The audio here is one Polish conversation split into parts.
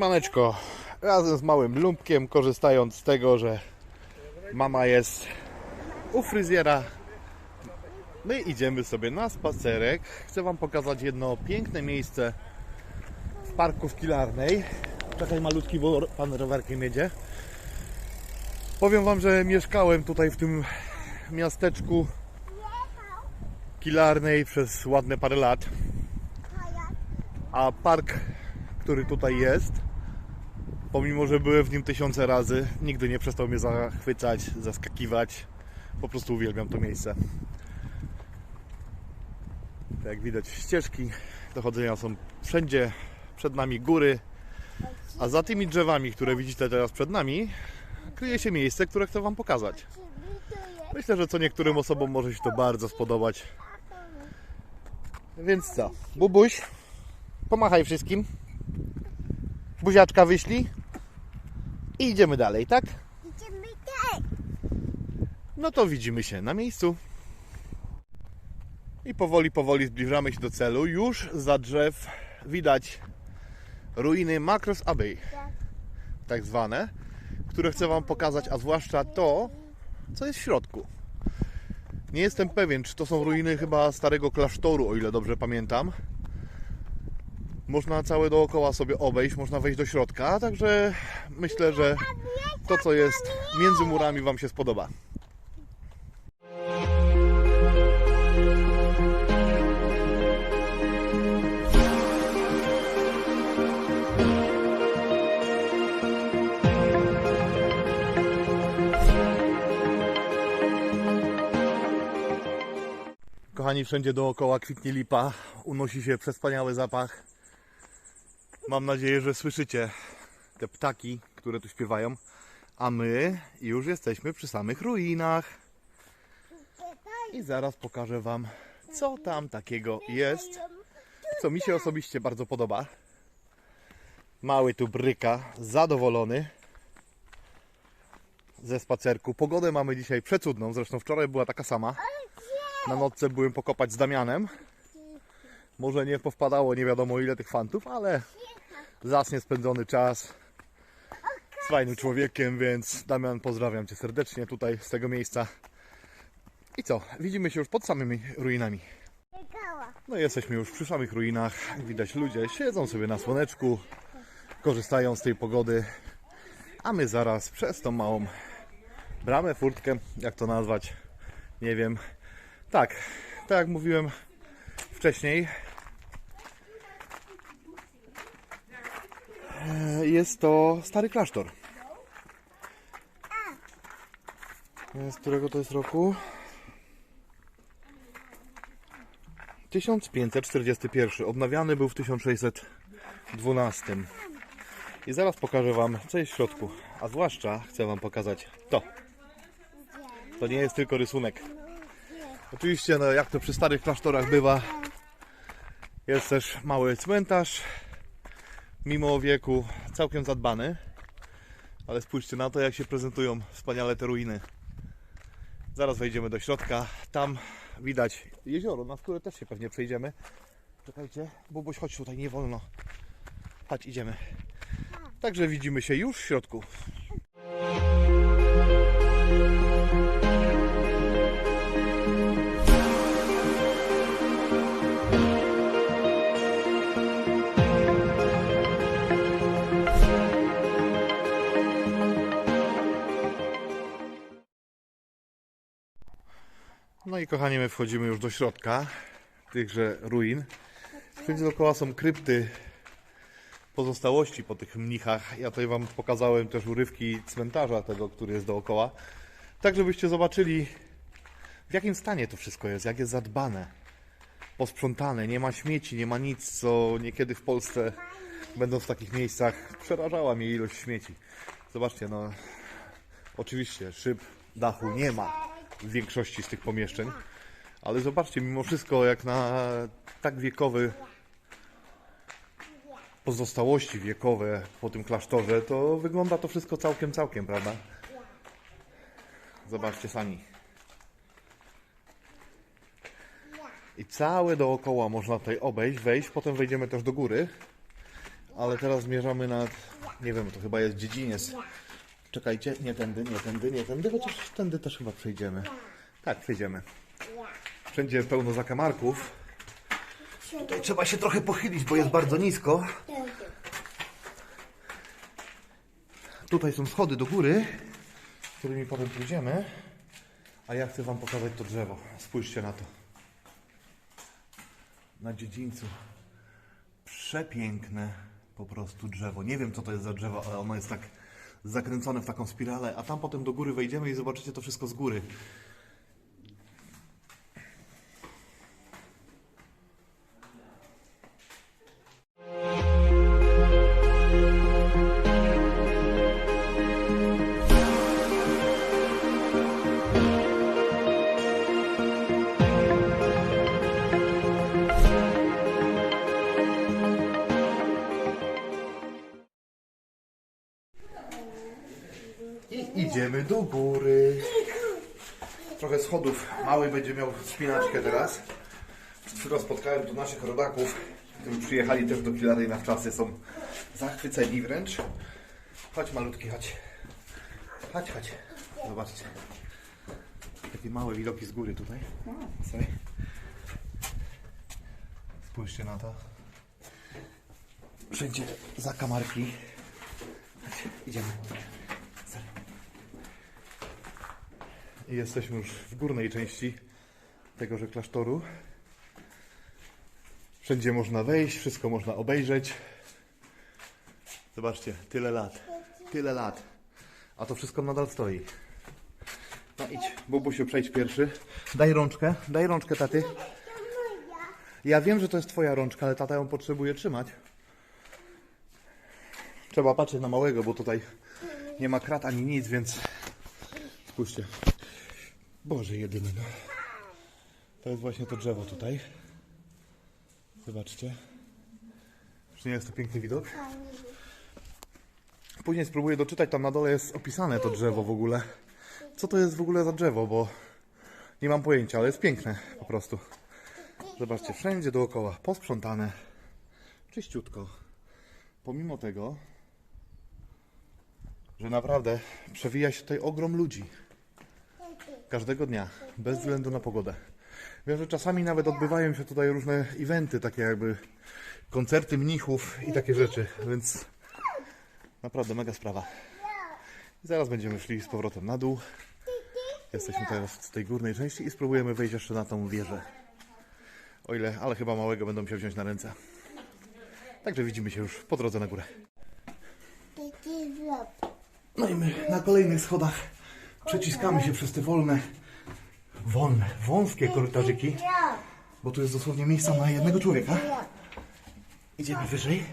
Siemaneczko, razem z małym lumpkiem, korzystając z tego, że mama jest u fryzjera, my idziemy sobie na spacerek. Chcę Wam pokazać jedno piękne miejsce w parku w Kilarnej. Czekaj malutki, bo pan rowerkiem jedzie. Powiem Wam, że mieszkałem tutaj w tym miasteczku Kilarnej przez ładne parę lat. A park, który tutaj jest, pomimo że byłem w nim tysiące razy, nigdy nie przestał mnie zachwycać, zaskakiwać. Po prostu uwielbiam to miejsce. Jak widać, ścieżki do chodzenia są wszędzie. Przed nami góry, a za tymi drzewami, które widzicie teraz przed nami, kryje się miejsce, które chcę Wam pokazać. Myślę, że co niektórym osobom może się to bardzo spodobać. Więc co? Bubuś, pomachaj wszystkim. Buziaczka wyślij. I idziemy dalej, tak? Idziemy tak. No to widzimy się na miejscu. I powoli, powoli zbliżamy się do celu. Już za drzew widać ruiny Macross Abbey, tak zwane, które chcę Wam pokazać, a zwłaszcza to, co jest w środku. Nie jestem pewien, czy to są ruiny chyba starego klasztoru, o ile dobrze pamiętam. Można całe dookoła sobie obejść, można wejść do środka, także myślę, że to, co jest między murami, Wam się spodoba. Kochani, wszędzie dookoła kwitnie lipa, unosi się przespaniały zapach. Mam nadzieję, że słyszycie te ptaki, które tu śpiewają. A my już jesteśmy przy samych ruinach. I zaraz pokażę Wam, co tam takiego jest, co mi się osobiście bardzo podoba. Mały tu bryka, zadowolony ze spacerku. Pogodę mamy dzisiaj przecudną, zresztą wczoraj była taka sama. Na nocce byłem pokopać z Damianem. Może nie powpadało nie wiadomo ile tych fantów, ale zasnie spędzony czas z fajnym człowiekiem, więc Damian pozdrawiam Cię serdecznie tutaj z tego miejsca. I co? Widzimy się już pod samymi ruinami. No i jesteśmy już przy samych ruinach. Widać ludzie siedzą sobie na słoneczku, korzystają z tej pogody, a my zaraz przez tą małą bramę, furtkę, jak to nazwać, nie wiem. Tak, tak jak mówiłem wcześniej, jest to stary klasztor. Z którego to jest roku? 1541. Odnawiany był w 1612. I zaraz pokażę Wam, co jest w środku. A zwłaszcza chcę Wam pokazać to. To nie jest tylko rysunek. Oczywiście, no, jak to przy starych klasztorach bywa, jest też mały cmentarz. Mimo wieku całkiem zadbany. Ale spójrzcie na to, jak się prezentują wspaniale te ruiny. Zaraz wejdziemy do środka. Tam widać jezioro, na które też się pewnie przejdziemy. Czekajcie, Bobuś, chodź tutaj, nie wolno. Chodź, idziemy. Także widzimy się już w środku. No i kochani, my wchodzimy już do środka tychże ruin. Wszędzie dookoła są krypty pozostałości po tych mnichach. Ja tutaj Wam pokazałem też urywki cmentarza tego, który jest dookoła. Tak, żebyście zobaczyli w jakim stanie to wszystko jest, jak jest zadbane, posprzątane, nie ma śmieci, nie ma nic, co niekiedy w Polsce, będąc w takich miejscach, przerażała mnie ilość śmieci. Zobaczcie, no, oczywiście szyb dachu nie ma większości z tych pomieszczeń, ale zobaczcie, mimo wszystko, jak na tak wiekowy pozostałości wiekowe po tym klasztorze, to wygląda to wszystko całkiem, całkiem, prawda? Zobaczcie sami. I całe dookoła można tutaj obejść, wejść, potem wejdziemy też do góry. ale teraz zmierzamy na, nie wiem, to chyba jest dziedziniec. Czekajcie, nie tędy, nie tędy, nie tędy, chociaż tędy też chyba przejdziemy. Tak, przejdziemy. Wszędzie pełno zakamarków. Tutaj trzeba się trochę pochylić, bo jest bardzo nisko. Tutaj są schody do góry, którymi potem pójdziemy. A ja chcę Wam pokazać to drzewo. Spójrzcie na to. Na dziedzińcu. Przepiękne po prostu drzewo. Nie wiem co to jest za drzewo, ale ono jest tak zakręcone w taką spiralę, a tam potem do góry wejdziemy i zobaczycie to wszystko z góry. I idziemy do góry. Trochę schodów. Mały będzie miał wspinaczkę teraz. Przed spotkałem tu naszych rodaków, którzy przyjechali też do Kilarej na wczasy. Są zachwyceni wręcz. Chodź malutki, chodź. Chodź, chodź. Zobaczcie. Takie małe widoki z góry tutaj. Sorry. Spójrzcie na to. Wszędzie zakamarki. Idziemy. Sorry. I jesteśmy już w górnej części tegoże klasztoru. Wszędzie można wejść, wszystko można obejrzeć. Zobaczcie, tyle lat, tyle lat, a to wszystko nadal stoi. No idź, Bubusiu, przejdź pierwszy. Daj rączkę, daj rączkę taty. Ja wiem, że to jest twoja rączka, ale tata ją potrzebuje trzymać. Trzeba patrzeć na małego, bo tutaj nie ma krat ani nic, więc spójrzcie. Boże jedyny, no. To jest właśnie to drzewo tutaj. Zobaczcie. Czy nie jest to piękny widok? Później spróbuję doczytać, tam na dole jest opisane to drzewo w ogóle. Co to jest w ogóle za drzewo, bo nie mam pojęcia, ale jest piękne po prostu. Zobaczcie, wszędzie dookoła posprzątane, czyściutko. Pomimo tego, że naprawdę przewija się tutaj ogrom ludzi. Każdego dnia, bez względu na pogodę. Wiem, że czasami nawet odbywają się tutaj różne eventy, takie jakby koncerty mnichów i takie rzeczy, więc naprawdę mega sprawa. I zaraz będziemy szli z powrotem na dół. Jesteśmy teraz w tej górnej części i spróbujemy wejść jeszcze na tą wieżę. O ile, ale chyba małego będą się wziąć na ręce. Także widzimy się już po drodze na górę. No i my na kolejnych schodach przeciskamy się przez te wolne, wolne, wąskie korytarzyki, bo tu jest dosłownie miejsca na jednego człowieka. Idziemy wyżej.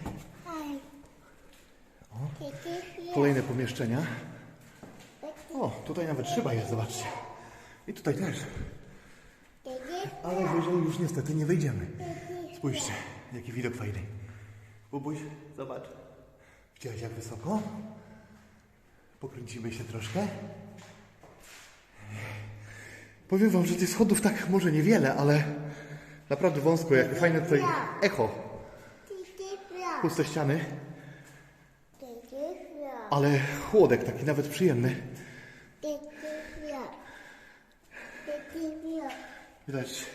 Kolejne pomieszczenia. O, tutaj nawet szyba jest, zobaczcie. I tutaj też. Ale wyżej już niestety nie wejdziemy. Spójrzcie, jaki widok fajny. Bubuś, zobacz. Widziałeś jak wysoko? Pokręcimy się troszkę. Powiem wam, że tych schodów tak może niewiele, ale naprawdę wąsko, jak fajne tutaj echo. Puste ściany, ale chłodek taki nawet przyjemny. Widać.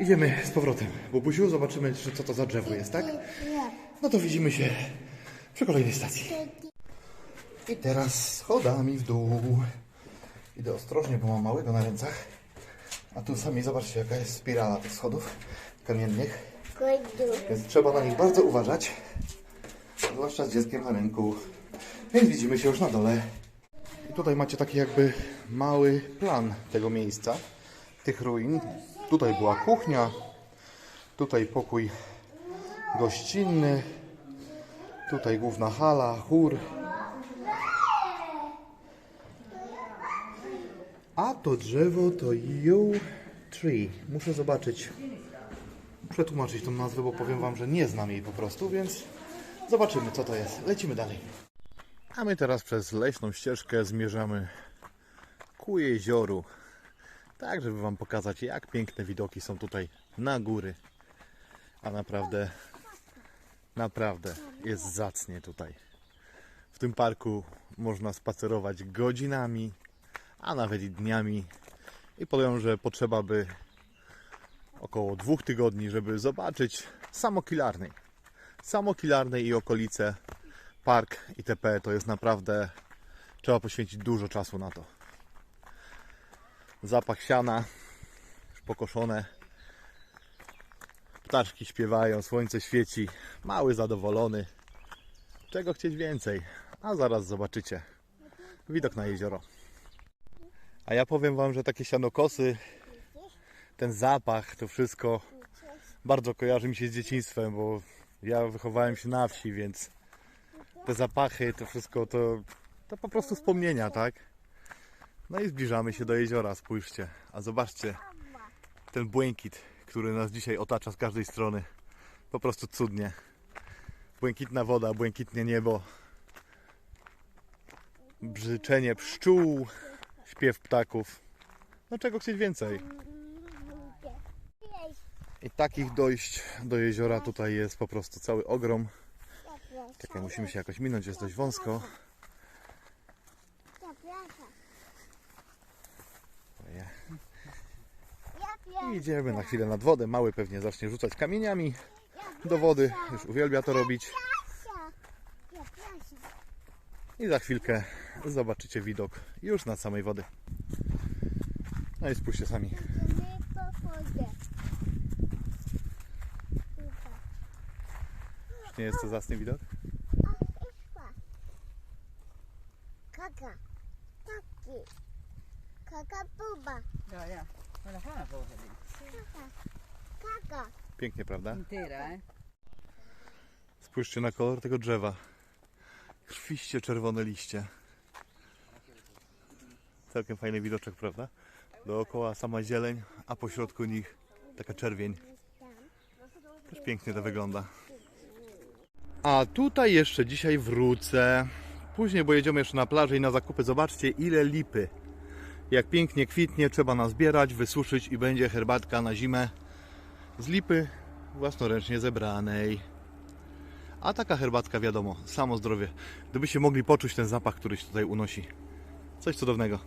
Idziemy z powrotem. Bubusiu, zobaczymy jeszcze co to za drzewo jest, tak? No to widzimy się przy kolejnej stacji. I teraz schodami w dół. Idę ostrożnie, bo mam małego na rękach. A tu sami zobaczcie, jaka jest spirala tych schodów kamiennych. Więc trzeba na nich bardzo uważać. Zwłaszcza z dzieckiem na ręku. Więc widzimy się już na dole. I tutaj macie taki jakby mały plan tego miejsca, tych ruin. Tutaj była kuchnia, tutaj pokój gościnny, tutaj główna hala, chór. A to drzewo to Yew Tree. Muszę zobaczyć, przetłumaczyć tą nazwę, bo powiem Wam, że nie znam jej po prostu, więc zobaczymy co to jest. Lecimy dalej. A my teraz przez leśną ścieżkę zmierzamy ku jezioru. Tak, żeby Wam pokazać, jak piękne widoki są tutaj na góry. A naprawdę Naprawdę jest zacnie tutaj. W tym parku można spacerować godzinami, a nawet i dniami. I powiem, że potrzeba by około dwóch tygodni, żeby zobaczyć Samokilarnej. Samokilarnej i okolice, park itp. To jest naprawdę, trzeba poświęcić dużo czasu na to. Zapach siana, już pokoszone. Ptaszki śpiewają, słońce świeci. Mały zadowolony. Czego chcieć więcej? A zaraz zobaczycie. Widok na jezioro. A ja powiem Wam, że takie sianokosy, ten zapach, to wszystko bardzo kojarzy mi się z dzieciństwem, bo ja wychowałem się na wsi, więc te zapachy, to wszystko to, to po prostu wspomnienia, tak? No i zbliżamy się do jeziora, spójrzcie. A zobaczcie, ten błękit, który nas dzisiaj otacza z każdej strony. Po prostu cudnie. Błękitna woda, błękitne niebo. Brzyczenie pszczół, śpiew ptaków. No czego chcieć więcej? I takich dojść do jeziora tutaj jest po prostu cały ogrom. Czekaj, musimy się jakoś minąć, jest dość wąsko. Idziemy na chwilę nad wodę. Mały pewnie zacznie rzucać kamieniami do wody. Już uwielbia to robić. I za chwilkę zobaczycie widok już nad samej wody. No i spójrzcie sami. Czy nie jest to zacny widok? Kaka. Taki. Kaka buba. Ja. Kaka. Kaka. Pięknie, prawda? Hè? Spójrzcie na kolor tego drzewa. Krwiście czerwone liście. Całkiem fajny widoczek, prawda? Dookoła sama zieleń, a po środku nich taka czerwień. Też pięknie to wygląda. A tutaj jeszcze dzisiaj wrócę. Później, bo jedziemy jeszcze na plażę i na zakupy. Zobaczcie, ile lipy. Jak pięknie kwitnie, trzeba nazbierać, wysuszyć i będzie herbatka na zimę z lipy własnoręcznie zebranej. A taka herbatka, wiadomo, samo zdrowie. Gdybyście mogli poczuć ten zapach, który się tutaj unosi. Coś cudownego.